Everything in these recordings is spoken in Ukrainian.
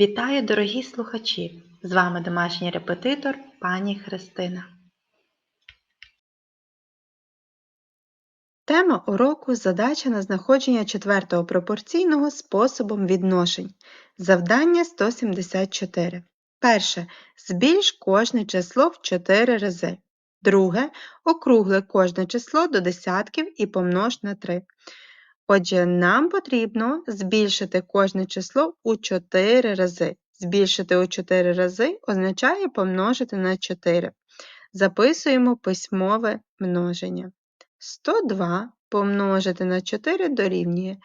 Вітаю, дорогі слухачі! З вами домашній репетитор пані Христина. Тема уроку задача на знаходження четвертого пропорційного способом відношень. Завдання 174. Перше. Збільш кожне число в 4 рази. Друге. Округли кожне число до десятків і помнож на 3. Отже, нам потрібно збільшити кожне число у 4 рази. Збільшити у 4 рази означає помножити на 4. Записуємо письмове множення. 102 помножити на 4 дорівнює.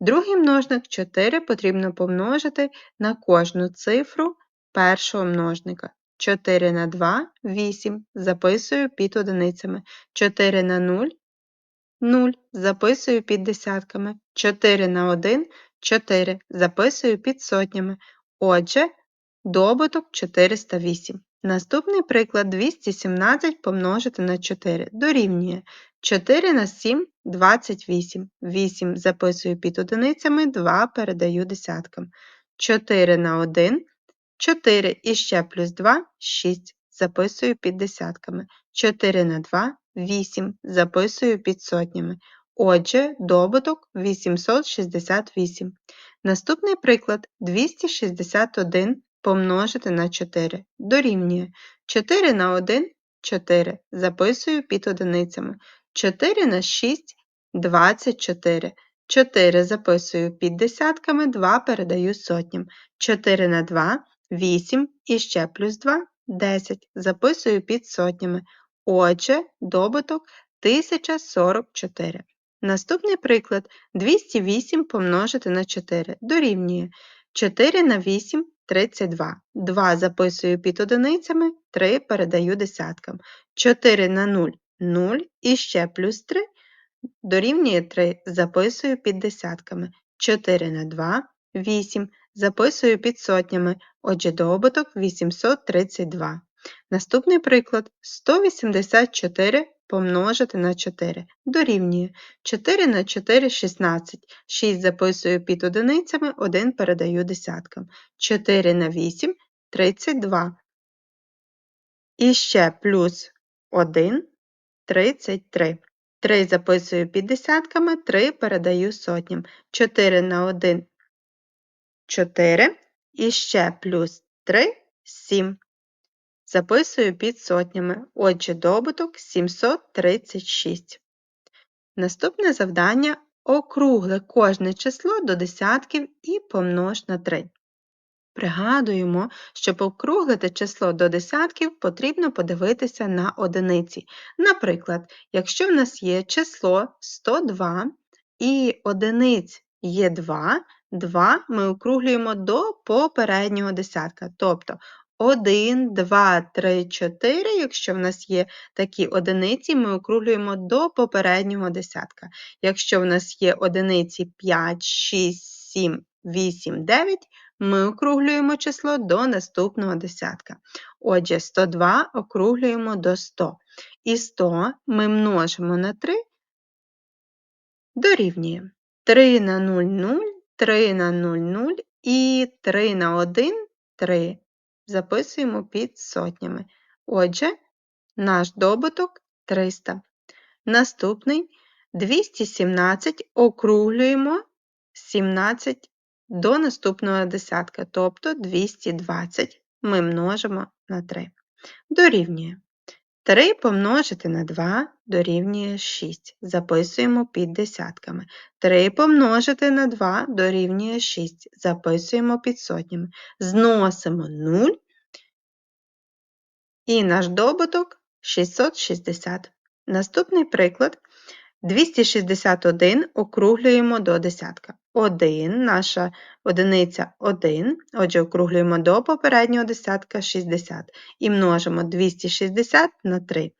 Другий множник 4 потрібно помножити на кожну цифру першого множника. 4 на 2 8. Записую під одиницями. 4 на 0 0. Записую під десятками. 4 на 1 4. Записую під сотнями. Отже, добуток 408. Наступний приклад 217 помножити на 4 дорівнює 4 на 7 28. 8 записую під одиницями, 2 передаю десяткам. 4 на 1 4 і ще плюс 2 6. Записую під десятками. 4 на 2 8. Записую під сотнями. Отже, добуток 868. Наступний приклад 261 помножити на 4 дорівнює 4 на 1 4. Записую під одиницями. 4 на 6 24. 4 записую під десятками, 2 передаю сотням. 4 на 2 8 і ще плюс 2 10. Записую під сотнями. Отже, добуток 1044. Наступний приклад 208 помножити на 4 дорівнює 4 на 8 32. 2 записую під одиницями, 3 передаю десяткам. 4 на 0 0 і ще плюс 3 дорівнює 3, записую під десятками. 4 на 2 8. Записую під сотнями, отже, добуток 832. Наступний приклад 184 помножити на 4 дорівнює 4 на 4 16. 6 записую під одиницями, 1 передаю десяткам. 4 на 8 32. І ще плюс 1 33. 3 записую під десятками, 3 передаю сотням. 4 на 1 4. І ще плюс 3 7. Записую під сотнями. Отже, добуток 736. Наступне завдання округли кожне число до десятків і помнож на 3. Пригадуємо, щоб округлити число до десятків, потрібно подивитися на одиниці. Наприклад, якщо в нас є число 102 і одиниць є 2, 2 ми округлюємо до попереднього десятка. Тобто 1, 2, 3, 4, якщо в нас є такі одиниці, ми округлюємо до попереднього десятка. Якщо в нас є одиниці 5, 6, 7, 8, 9, ми округлюємо число до наступного десятка. Отже, 102 округлюємо до 100. І 100 ми множимо на 3 дорівнює 3 на 0, 0, 3 на 0, 0 і 3 на 1 3. Записуємо під сотнями. Отже, наш добуток 300. Наступний 217 округлюємо 17 до наступного десятка, тобто 220 ми множимо на 3. Дорівнює. 3 помножити на 2 дорівнює 6. Записуємо під десятками. 3 помножити на 2 дорівнює 6. Записуємо під сотнями. Зносимо 0. І наш добуток 660. Наступний приклад. 261 округлюємо до десятка. 1, наша одиниця 1, отже, округлюємо до попереднього десятка 60 і множимо 260 на 3.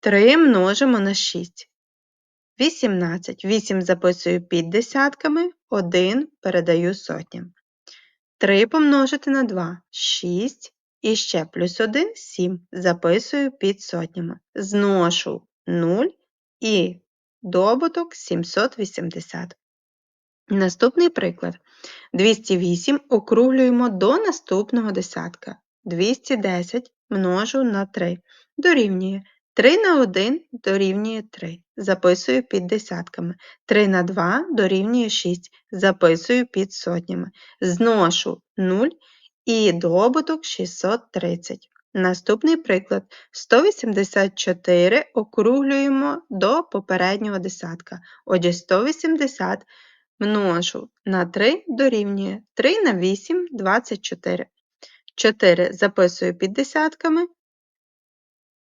3 множимо на 6. 18. 8 записую під десятками, 1 передаю сотням. 3 помножити на 2 6. І ще плюс 1 7. Записую під сотнями. Зношу 0 і добуток 780. Наступний приклад. 208 округлюємо до наступного десятка. 210 множу на 3 дорівнює 3 на 1 дорівнює 3. Записую під десятками. 3 на 2 дорівнює 6. Записую під сотнями. Зношу 0 і добуток 630. Наступний приклад. 184 округлюємо до попереднього десятка. Отже, 180 множу на 3 дорівнює 3 на 8 – 24. 4 записую під десятками,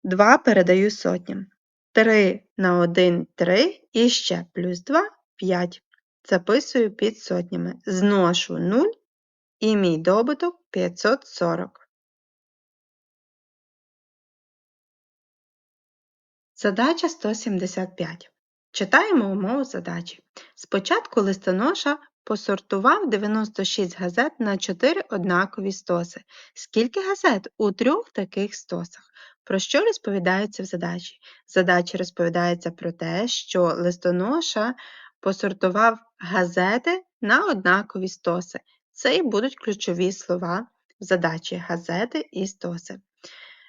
2 передаю сотням. 3 на 1 – 3 і ще плюс 2 – 5. Записую під сотнями. Зношу 0 і мій добуток 540. Задача 175. Читаємо умову задачі. Спочатку листоноша посортував 96 газет на 4 однакові стоси. Скільки газет у трьох таких стосах? Про що розповідається в задачі? В задачі розповідається про те, що листоноша посортував газети на однакові стоси. Це і будуть ключові слова в задачі газети і стоси.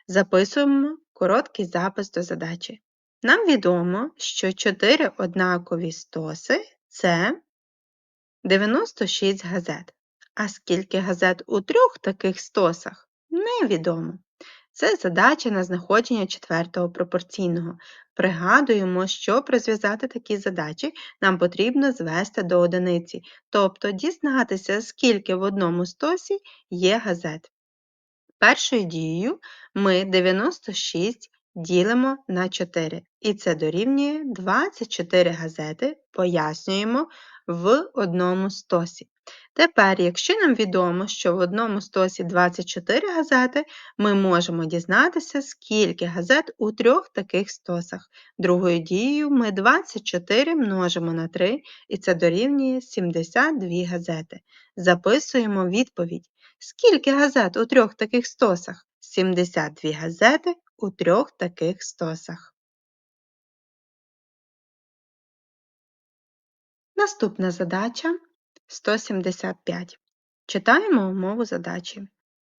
Записуємо короткий запис до задачі. Нам відомо, що 4 однакові стоси це 96 газет. А скільки газет у трьох таких стосах невідомо. Це задача на знаходження четвертого пропорційного. Пригадуємо, щоб розв'язати такі задачі, нам потрібно звести до одиниці, тобто дізнатися, скільки в одному стосі є газет. Першою дією ми 96 ділимо на 4, і це дорівнює 24 газети, пояснюємо в одному стосі. Тепер, якщо нам відомо, що в одному стосі 24 газети, ми можемо дізнатися, скільки газет у трьох таких стосах. Другою дією ми 24 множимо на 3, і це дорівнює 72 газети. Записуємо відповідь. Скільки газет у трьох таких стосах? 72 газети у трьох таких стосах. Наступна задача 175. Читаємо умову задачі.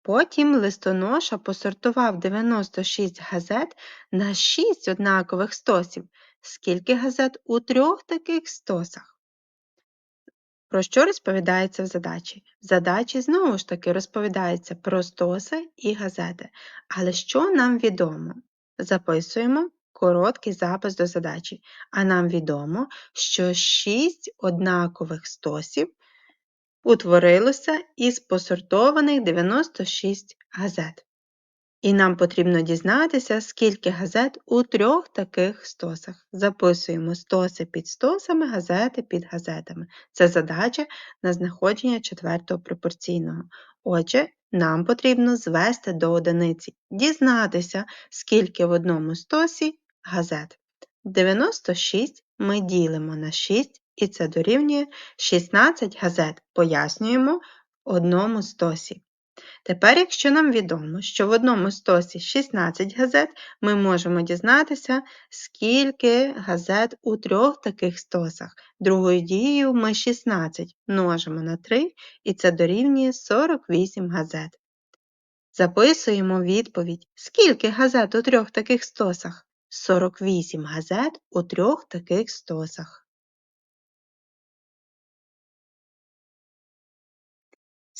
Потім листоноша посортував 96 газет на 6 однакових стосів. Скільки газет у трьох таких стосах? Про що розповідається в задачі? В задачі знову ж таки розповідається про стоси і газети. Але що нам відомо? Записуємо короткий запис до задачі. А нам відомо, що 6 однакових стосів утворилося із посортованих 96 газет. І нам потрібно дізнатися, скільки газет у трьох таких стосах. Записуємо стоси під стосами, газети під газетами. Це задача на знаходження четвертого пропорційного. Отже, нам потрібно звести до одиниці, дізнатися, скільки в одному стосі газет. 96 ми ділимо на 6, і це дорівнює 16 газет. Пояснюємо одному стосі. Тепер, якщо нам відомо, що в одному стосі 16 газет, ми можемо дізнатися, скільки газет у трьох таких стосах. Другою дією ми 16 множимо на 3, і це дорівнює 48 газет. Записуємо відповідь, скільки газет у трьох таких стосах? 48 газет у трьох таких стосах.